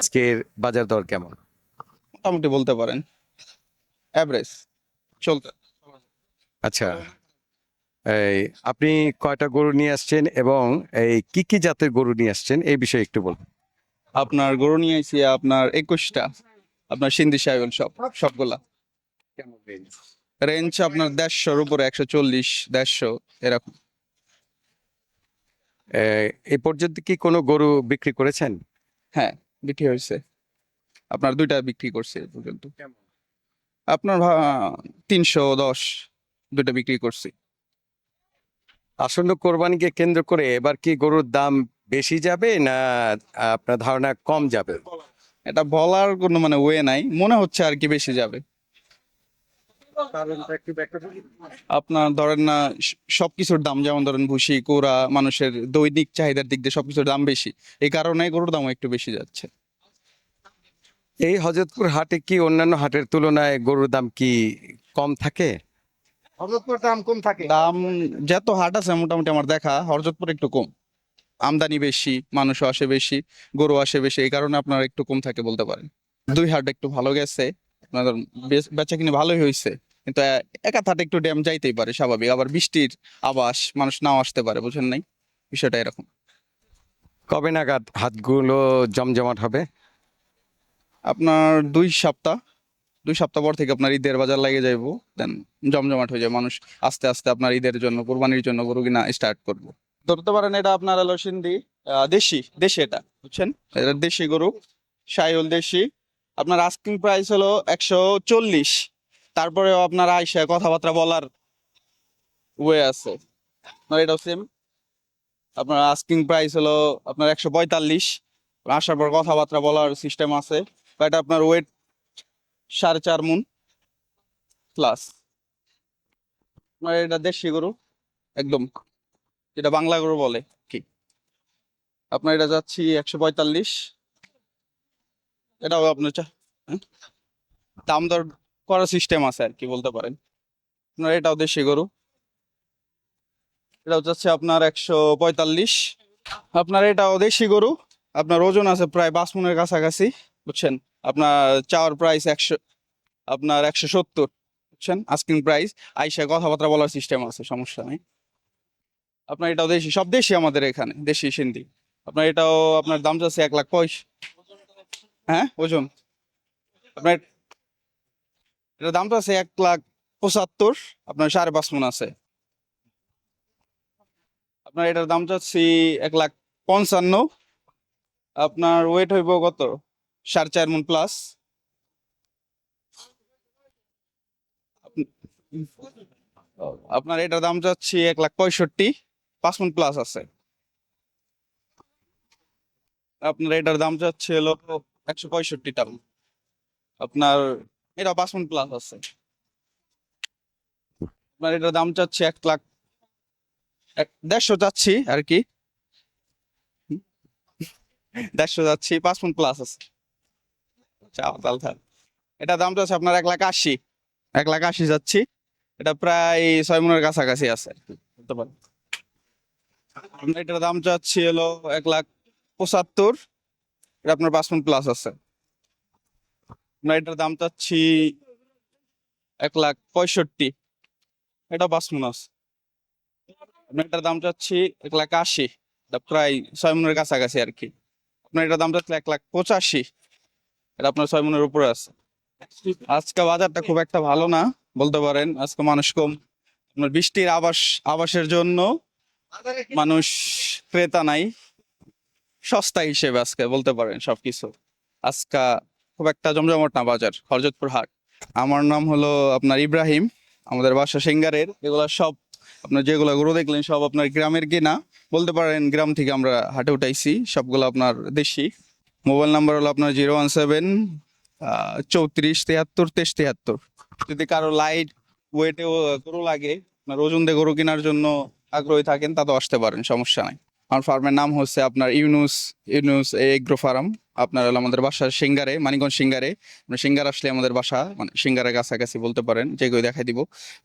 আজকের বাজার দর কেমন? মোটামুটি বলতে পারেন। অ্যাভারেজ চলতে আচ্ছা। এই আপনি কয়টা গরু নিয়ে আসছেন এবং এই কি কি জাতের গরু নিয়ে আসছেন? এই বিষয়ে একটু বলুন। আপনার গরু নিয়ে আইছি আপনার একুশটা। আপনার সিন্ধি সাইবল সব সবগুলা। রেঞ্জ আপনার দেড়শোর উপরে একশো চল্লিশ দেড়শো এরকম। এই, এই পর্যন্ত কি কোনো গরু বিক্রি করেছেন? হ্যাঁ বিক্রি হয়েছে। আপনার দুইটা বিক্রি করছে এ পর্যন্ত। আপনার তিনশো দশ। দুইটা বিক্রি করছি। আসন্ন কোরবানিকে কেন্দ্র করে এবার কি গরুর দাম বেশি যাবে না আপনার ধারণা কম যাবে? এটা বলার কোনো মানে ওয়ে নাই মনে হচ্ছে আর কি বেশি যাবে। আপনার ধরেন না সবকিছুর দাম যেমন ধরেন ভুসি কোরা মানুষের দৈনিক চাহিদার দিক দিয়ে সবকিছুর দাম বেশি এই কারণে গরুর দাম একটু বেশি যাচ্ছে। এই হজরতপুর হাটে কি অন্যান্য হাটের তুলনায় গরুর দাম কি কম থাকে? হজরতপুর দাম কম থাকে। দাম যত হাট আছে মোটামুটি আমার দেখা হরজতপুর একটু কম। আমদানি বেশি মানুষও আসে বেশি গরু আসে বেশি এই কারণে আপনার একটু কম থাকে বলতে পারেন। দুই হাট একটু ভালো গেছে আপনাদের বেচা কিনে ভালোই হয়েছে কিন্তু একা হাটে একটু ড্যাম যাইতেই পারে স্বাভাবিক। আবার বৃষ্টির আবাস মানুষ নাও আসতে পারে বুঝেন নাই? বিষয়টা এরকম। কবে নাগাদ হাতগুলো জমজমাট হবে? আপনার দুই সপ্তাহ। দুই সপ্তাহ পর থেকে আপনার ঈদের বাজার লাগে যাইব দেন জমজমাট হয়ে যায়। মানুষ আস্তে আস্তে আপনার ঈদের জন্য, কোরবানির জন্য গরু কিনা স্টার্ট করব। ধরতে পারেন এটা আপনার হলো সিন্ধি দেশি দেশি এটা, বুঝছেন? এটা দেশি গরু সাইল দেশি। আপনার আস্কিং প্রাইস হলো একশো চল্লিশ। তারপরেও আপনার আইসা কথাবার্তা বলার ওয়ে আছে। এটাও সেম আপনার আস্কিং প্রাইস হলো আপনার একশো পঁয়তাল্লিশ। আসার পর কথাবার্তা বলার সিস্টেম আছে। বা এটা আপনার ওয়েট সাড়ে চার মুন প্লাস এটা দেশি গরু, একদম। যেটা বাংলা গরু বলে, কি? আপনার এটা যাচ্ছি একশো পঁয়তাল্লিশ। এটাও আপনার হ্যাঁ? দাম দর করার সিস্টেম আছে আর কি, বলতে পারেন। আপনার এটাও দেশি গরু। এটাও যাচ্ছে আপনার একশো পঁয়তাল্লিশ। আপনার এটাও দেশি গরু। আপনার ওজন আছে প্রায় পাঁচ মনের কাছাকাছি, বুঝছেন? আপনার চাওয়ার প্রাইস একশো, আপনার একশো সত্তর, বুঝছেন? আস্কিং প্রাইস আইসা কথাবার্তা বলার সিস্টেম আছে, সমস্যা নেই। আপনার এটাও দেশি, সব দেশি আমাদের এখানে, দেশি সিন্ধি। আপনার এটাও, আপনার দাম যাচ্ছে এক লাখ পয়স হ্যাঁ? ওজন? আপনার এটার দাম আছে এক লাখ পঁচাত্তর, আপনার সাড়ে পাঁচ মন আছে। আপনার এটার দাম চাচ্ছি এক লাখ পঞ্চান্ন, আপনার ওয়েট হইব কত? সাড়ে চার মন প্লাস আপনার এটার দাম যাচ্ছে এক লাখ পঁয়ষট্টি, পাঁচ মন প্লাস আছে। আপনার এটার দাম যাচ্ছে হলো একশো পঁয়ষট্টি টাকা। আপনার এটা পাঁচ মন প্লাস আছে। আপনার এটার দাম চাচ্ছে এক লাখ দেড়শো যাচ্ছি আর কি। দেড়শো যাচ্ছি, পাঁচ মন প্লাস আছে। এটা দাম যাচ্ছে আপনার এক লাখ আশি। এক লাখ আশি যাচ্ছি। এটা প্রায় ছয় মনের কাছাকাছি আছে বলতে পারেন। এটার দাম চাচ্ছি হলো এক লাখ পঁচাত্তর। এটা আপনার পাঁচ মন প্লাস আছে। আপনার এটার দাম চাচ্ছি এক লাখ পঁয়ষট্টি। এটা পাঁচ মন আছে। আপনার এটার দাম চাচ্ছি এক লাখ আশি। প্রায় ছয় মনের কাছাকাছি আর কি। আপনার এটার দাম যাচ্ছে এক লাখ পঁচাশি। এটা আপনার ছয় মনের উপরে আছে। আজকে বাজারটা খুব একটা ভালো না, বলতে পারেন। আজকে মানুষ কম। আপনার বৃষ্টির আবাস, আবাসের জন্য মানুষ ক্রেতা নাই। সস্তা হিসেবে আজকে বলতে পারেন সবকিছু। আজকে খুব একটা জমজমাট না বাজার হরজতপুর হাট। আমার নাম হলো আপনার ইব্রাহিম, আমাদের বাসা সিঙ্গারের। এগুলা সব আপনার যেগুলো গরু দেখলেন সব আপনার গ্রামের কিনা বলতে পারেন, গ্রাম থেকে আমরা হাটে উঠাইছি, সবগুলো আপনার দেশি। মোবাইল নাম্বার হলো আপনার জিরো ওয়ান সেভেন চৌত্রিশ, তেহাত্তর, তেইশ তেহাত্তর। যদি কারও লাইট ওয়েটে গরু লাগে, আপনার ওজন দিয়ে গরু কেনার জন্য আগ্রহী থাকেন, তাতেও আসতে পারেন, সমস্যা নাই। আমার ফার্মের নাম হচ্ছে আপনার ইউনুস ইউনুস এগ্রো ফার্ম। আপনার হলো আমাদের বাসা সিঙ্গারে, মানিকগঞ্জ সিঙ্গারে। সিঙ্গার আসলে আমাদের বাসা মানে সিঙ্গারের কাছাকাছি বলতে পারেন যেগুলো দেখাই দিব।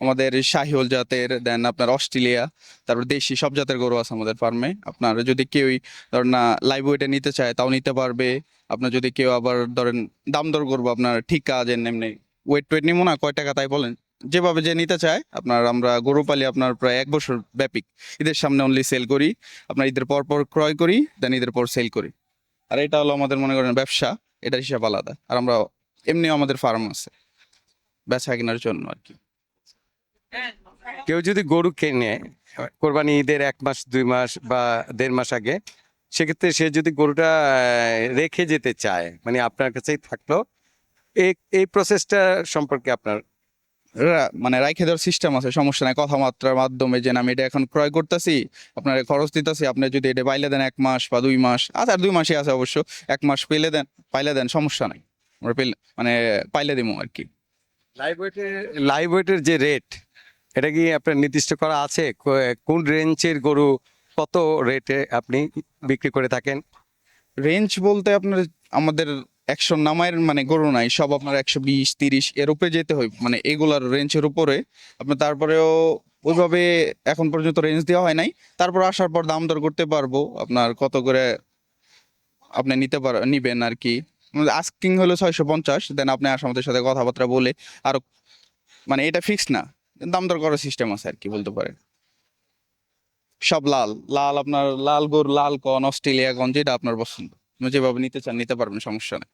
আমাদের শাহিওল জাতের, দেন আপনার অস্ট্রেলিয়া, তারপর দেশি, সব জাতের গরু আছে আমাদের ফার্মে। আপনার যদি কেউই ধরেন না লাইভ ওয়েটে নিতে চায়, তাও নিতে পারবে। আপনার যদি কেউ আবার ধরেন দাম দর করব আপনার ঠিক কাজ এমনি ওয়েট টোয়েট নিবো না, কয় টাকা তাই বলেন? যেভাবে যে নিতে চায়, আপনার আমরা গরু পালি আপনার প্রায় এক বছর ব্যাপিক ঈদের সামনে অনলি সেল করি, আপনার ঈদের পর পর ক্রয় করি দেন ঈদের পর সেল করি। আর এটা হলো আমাদের মনে করেন ব্যবসা, এটার হিসাব আলাদা। আর আমরা এমনিও আমাদের ফার্ম আছে, বেচা কেনার জন্য আর কি। কেউ যদি গরু কেনে, কোরবানি ঈদের এক মাস, দুই মাস বা দেড় মাস আগে, সেক্ষেত্রে সে যদি গরুটা রেখে যেতে চায় মানে আপনার কাছেই থাকল এই এই প্রসেসটা সম্পর্কে আপনার মানে রাইখে দেওয়ার সিস্টেম আছে সমস্যা নাই কথাবার্তার মাধ্যমে যে আমি এটা এখন ক্রয় করতেছি আপনার খরচ দিতেছি আপনি যদি এটা পাইলে দেন এক মাস বা দুই মাস আচ্ছা আর দুই মাসই আছে অবশ্য এক মাস পেলে দেন পাইলে দেন সমস্যা নাই আমরা পেলে মানে পাইলে দিব আর কি। লাইভ ওয়েটের লাইভ ওয়েটের যে রেট এটা কি আপনার নির্দিষ্ট করা আছে? কোন রেঞ্জের গরু কত রেটে আপনি বিক্রি করে থাকেন? রেঞ্জ বলতে আপনার আমাদের একশো নামায়ের মানে গরু নাই, সব আপনার একশো বিশ, তিরিশ, এর উপরে যেতে হয়। মানে এগুলার রেঞ্জের উপরে। আপনার তারপরেও ওইভাবে এখন পর্যন্ত রেঞ্জ দেওয়া হয় নাই। তারপর আসার পর দাম দর করতে পারব। আপনার কত করে আপনি নিতে পার, নিবেন আর কি। আস্কিং হলো ছয়শো পঞ্চাশ দেন আপনি আসা আমাদের সাথে কথাবার্তা বলে আরও মানে এটা ফিক্স না। দাম দর করার সিস্টেম আছে আর কি, বলতে পারেন। সব লাল লাল আপনার, লাল গরু, লাল কন অস্ট্রেলিয়া কন যেটা আপনার পছন্দ। যেভাবে নিতে চান, নিতে পারবেন, সমস্যা নেই।